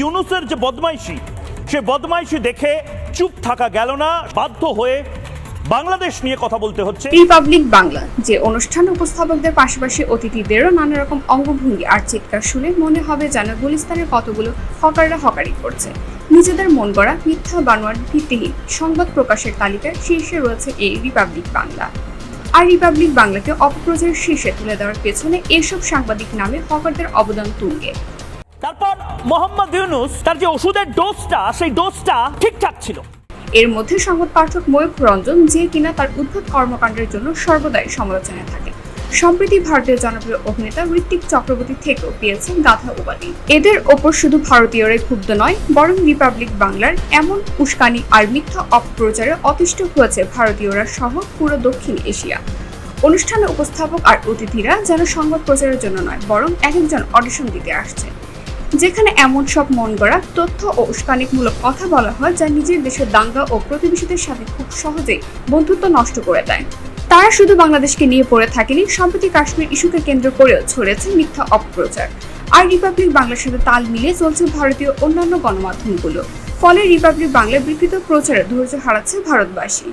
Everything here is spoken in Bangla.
ইউনুসের যে বদমাইশি, সে বদমাইশি দেখে চুপ থাকা গেল না, বাধ্য হয়ে বাংলাদেশ নিয়ে কথা বলতে হচ্ছে। রিপাবলিক বাংলা যে অনুষ্ঠান উপস্থাপকদের পাশাপাশি অতিথিদেরও নানা রকম অঙ্গভঙ্গি আর চিৎকার শুনে মনে হবে যেন গুলিস্তানের কতগুলো হকাররা হকারি করছে। নিজেদের মন গড়া মিথ্যা বানোয়ার ভিত্তিহীন সংবাদ প্রকাশের তালিকায় শীর্ষে রয়েছে এই রিপাবলিক বাংলা আর রিপাবলিক বাংলাকে অপপ্রচারের শীর্ষে তুলে দেওয়ার পেছনে এসব সাংবাদিক নামে হকারদের অবদান তুঙ্গে। তারপর মোহাম্মদ ইউনুস তার যে ওষুধের ডোজটা, সেই ডোজটা ঠিকঠাক ছিল। এর মধ্যে সংবাদ পাঠক ময়ূখ রঞ্জন যে কিনা তার উদ্ভুত কর্মকাণ্ডের জন্য সর্বদাই সমালোচনায় থাকে। সম্প্রতি ভারতীয় জনপ্রিয় অভিনেতা ঋত্বিক চক্রবর্তী থেকেও পেয়েছেন গাধা উপাধি। এদের ওপর শুধু ভারতীয়রাই ক্ষুব্ধ নয়, বরং রিপাবলিক বাংলার এমন উস্কানি আর মিথ্যা অপপ্রচারে অতিষ্ঠ হয়েছে ভারতীয়রা সহ পুরো দক্ষিণ এশিয়া। অনুষ্ঠানে উপস্থাপক আর অতিথিরা যেন সংবাদ প্রচারের জন্য নয়, বরং এক একজন অডিশন দিতে আসছে। যেখানে এমন সব মন গড়া, তথ্য ও উস্কানিকমূলক কথা বলা হয় যা নিজের দেশের দাঙ্গা ও প্রতিবেশীদের সাথে খুব সহজেই বন্ধুত্ব নষ্ট করে দেয়। তারা শুধু বাংলাদেশকে নিয়ে পড়ে থাকেনি, সম্প্রতি কাশ্মীর ইস্যুকে কেন্দ্র করেও ছড়েছে মিথ্যা অপপ্রচার। আর রিপাবলিক বাংলার সাথে তাল মিলিয়ে চলছে ভারতীয় অন্যান্য গণমাধ্যমগুলো। ফলে রিপাবলিক বাংলার বিকৃত প্রচারে ধৈর্য হারাচ্ছে ভারতবাসী।